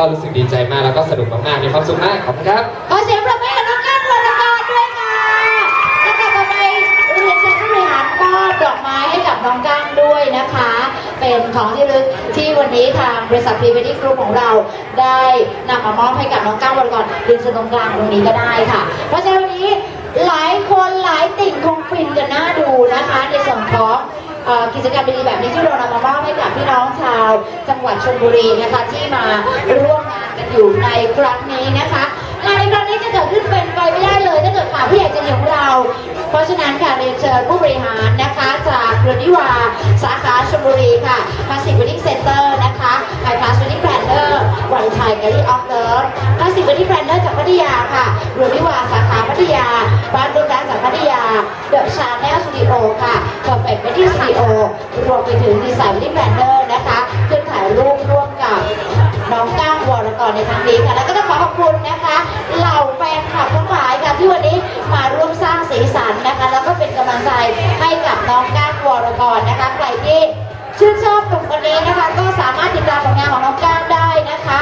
ก็รู้สึกดีใจมากแล้วก็สนุกมากๆมีความสุขมากขอบคุณครับ ขอเสียงปรบมือให้กับน้องก้าววรกรด้วยค่ะแล้วก็ต่อไปเรียนเชิญผู้บริหารมอบดอกไม้ให้กับน้องก้างด้วยนะคะ เป็นของที่ระลึกที่วันนี้ทางบริษัทพรีเวดดิ้งกรุ๊ปของเรา ได้นำมามอบให้กับน้องก้าววรกรเรียนเชิญตรงกลางตรงนี้ก็ได้ค่ะ เพราะฉะนั้นวันนี้หลายคนหลายติ่งคงฟินกันน่าดูนะคะในส่วนของเอ่อ กิจกรรมดีๆแบบนี้ที่เรานำมามอบให้กับพี่น้องชาว จังหวัดชลบุรีนะคะที่มาร่วมงานกันอยู่ในครั้งนี้นะคะงานในครั้งนี้จะเกิดขึ้นเป็นไปไม่ได้เลยถ้าเกิดขาดผู้ใหญ่ใจดีของเรา เพราะฉะนั้นค่ะเรียนเชิญผู้บริหารนะคะจากเรือนนิวาสาขาชลบุรีค่ะพาสิฟิดิ้งเซ็นเตอร์นะคะไฮพาสฟิดิ้งแพลนเนอร์วันไทยแกลลี่ออฟเลิฟพาสิฟิดิ้งแพลนเนอร์จากพัทยาค่ะเรือนนิวาสาขาพัทยาบ้านดุร้านจากพัทยาเดอะชาแนล ค่ะเพอร์เฟกต์เวดดิ้งสตูดิโอรวมไปถึงดีไซน์วิดิ้งแพลนเนอร์นะคะขึ้นถ่ายรูปร่วมกับน้องก้างวรกรในครั้งนี้ค่ะ แล้วก็ต้องขอขอบคุณนะคะเหล่าแฟนคลับทั้งหลายค่ะที่วันนี้มาร่วมสร้างสีสันนะคะ แล้วก็เป็นกำลังใจให้กับน้องก้างวรกรนะคะใครที่ชื่นชอบกลุ่มคนนี้นะคะ ก็สามารถติดตามผลงานของน้องก้างได้นะคะ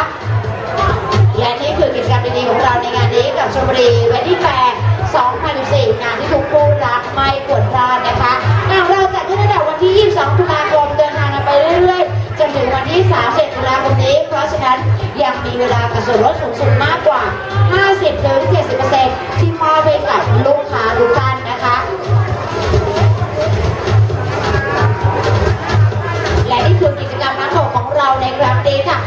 และนี่คือกิจกรรมดีๆของเราในงานนี้กับชมบุรีเวดดิ้แฟร์ 2014งานที่ทุกคู่รักไม่ปวรพลาดนะคะงานเราจัดขึ้นตั้วันที่ 22 ตุลาคมเดินทางกันไปเรื่อยๆ จนถึงวันที่ 31 ตุลาคมนี้ เพราะฉะนั้นยังมีเวลากับส่วนลดสูงสุดมากกว่า 50-70%ที่มอบให้กับลูกค้าทุกท่านนะคะและนี่คือกิจกรรมน้ำตกของเราในครั้งนี้ค่ะ